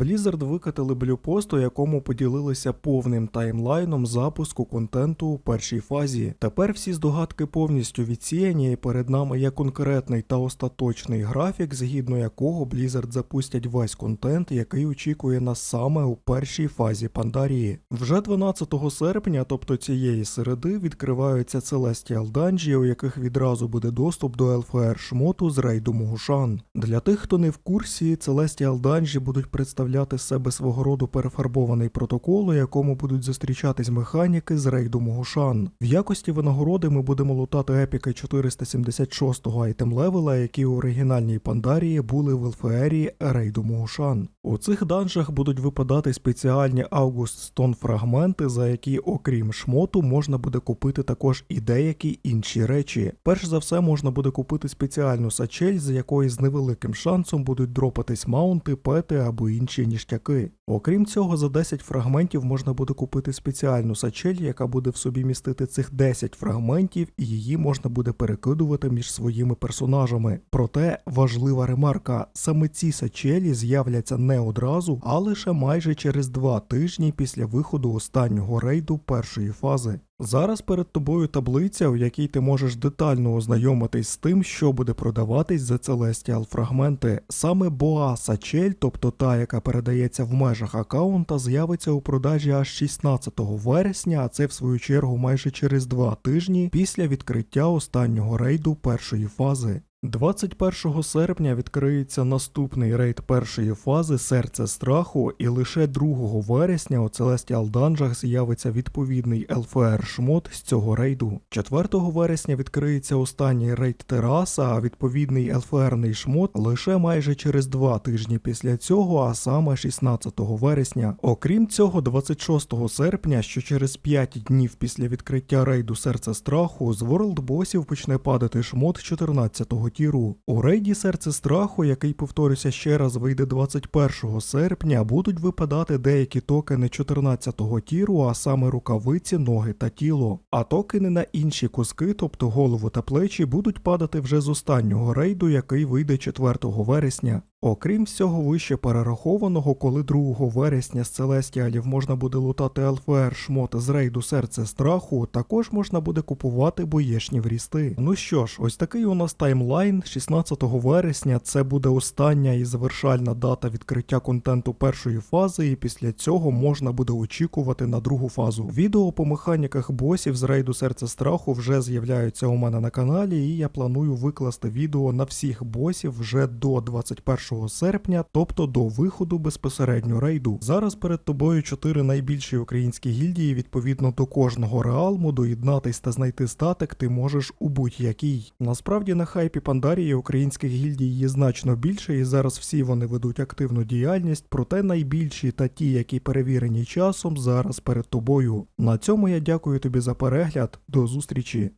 Blizzard викатили блюпост, у якому поділилися повним таймлайном запуску контенту у першій фазі. Тепер всі здогадки повністю відсіяні, і перед нами є конкретний та остаточний графік, згідно якого Blizzard запустять весь контент, який очікує нас саме у першій фазі Пандарії. Вже 12 серпня, тобто цієї середи, відкриваються Celestial Dungeons, у яких відразу буде доступ до LFR шмоту з рейду Могушан. Для тих, хто не в курсі, Celestial Dungeons будуть представляти з себе свого роду перефарбований протокол, у якому будуть зустрічатись механіки з рейду Могушан. В якості винагороди ми будемо лутати епіки 476-го айтем левела, які у оригінальній Пандарії були в ЛФРі рейду Могушан. У цих данжах будуть випадати спеціальні August Stone фрагменти, за які, окрім шмоту, можна буде купити також і деякі інші речі. Перш за все, можна буде купити спеціальну сачель, з якої з невеликим шансом будуть дропатись маунти, пети або інші ніштяки. Окрім цього, за 10 фрагментів можна буде купити спеціальну сачель, яка буде в собі містити цих 10 фрагментів, і її можна буде перекидувати між своїми персонажами. Проте важлива ремарка: саме ці сачелі з'являться не одразу, а лише майже через два тижні після виходу останнього рейду першої фази. Зараз перед тобою таблиця, у якій ти можеш детально ознайомитись з тим, що буде продаватись за Celestial фрагменти. Саме Boa Сачель, тобто та, яка передається в межах аккаунта, з'явиться у продажі аж 16 вересня, а це в свою чергу майже через два тижні після відкриття останнього рейду першої фази. 21 серпня відкриється наступний рейд першої фази Серце страху, і лише 2 вересня у Celestial Dungeons з'явиться відповідний LFR шмот з цього рейду. 4 вересня відкриється останній рейд тераса, а відповідний LFR-ний шмот лише майже через 2 тижні після цього, а саме 16 вересня. Окрім цього, 26 серпня, що через 5 днів після відкриття рейду Серце страху, з World босів почне падати шмот 14 тіру. У рейді серце страху, який, повторюся ще раз, вийде 21 серпня, будуть випадати деякі токени 14-го тіру, а саме рукавиці, ноги та тіло. А токени на інші куски, тобто голову та плечі, будуть падати вже з останнього рейду, який вийде 4 вересня. Окрім всього вище перерахованого, коли 2 вересня з Целестіалів можна буде лутати ЛФР шмот з рейду серце страху, також можна буде купувати боєшні врісти. Ну що ж, ось такий у нас таймлайн. 16 вересня це буде остання і завершальна дата відкриття контенту першої фази, і після цього можна буде очікувати на другу фазу. Відео по механіках босів з рейду серце страху вже з'являються у мене на каналі, і я планую викласти відео на всіх босів вже до 21 серпня, тобто до виходу безпосередньо рейду. Зараз перед тобою чотири найбільші українські гільдії. Відповідно до кожного реалму доєднатись та знайти статик ти можеш у будь-якій. Насправді на хайпі Пандарії українських гільдій є значно більше, і зараз всі вони ведуть активну діяльність, проте найбільші та ті, які перевірені часом, зараз перед тобою. На цьому я дякую тобі за перегляд. До зустрічі.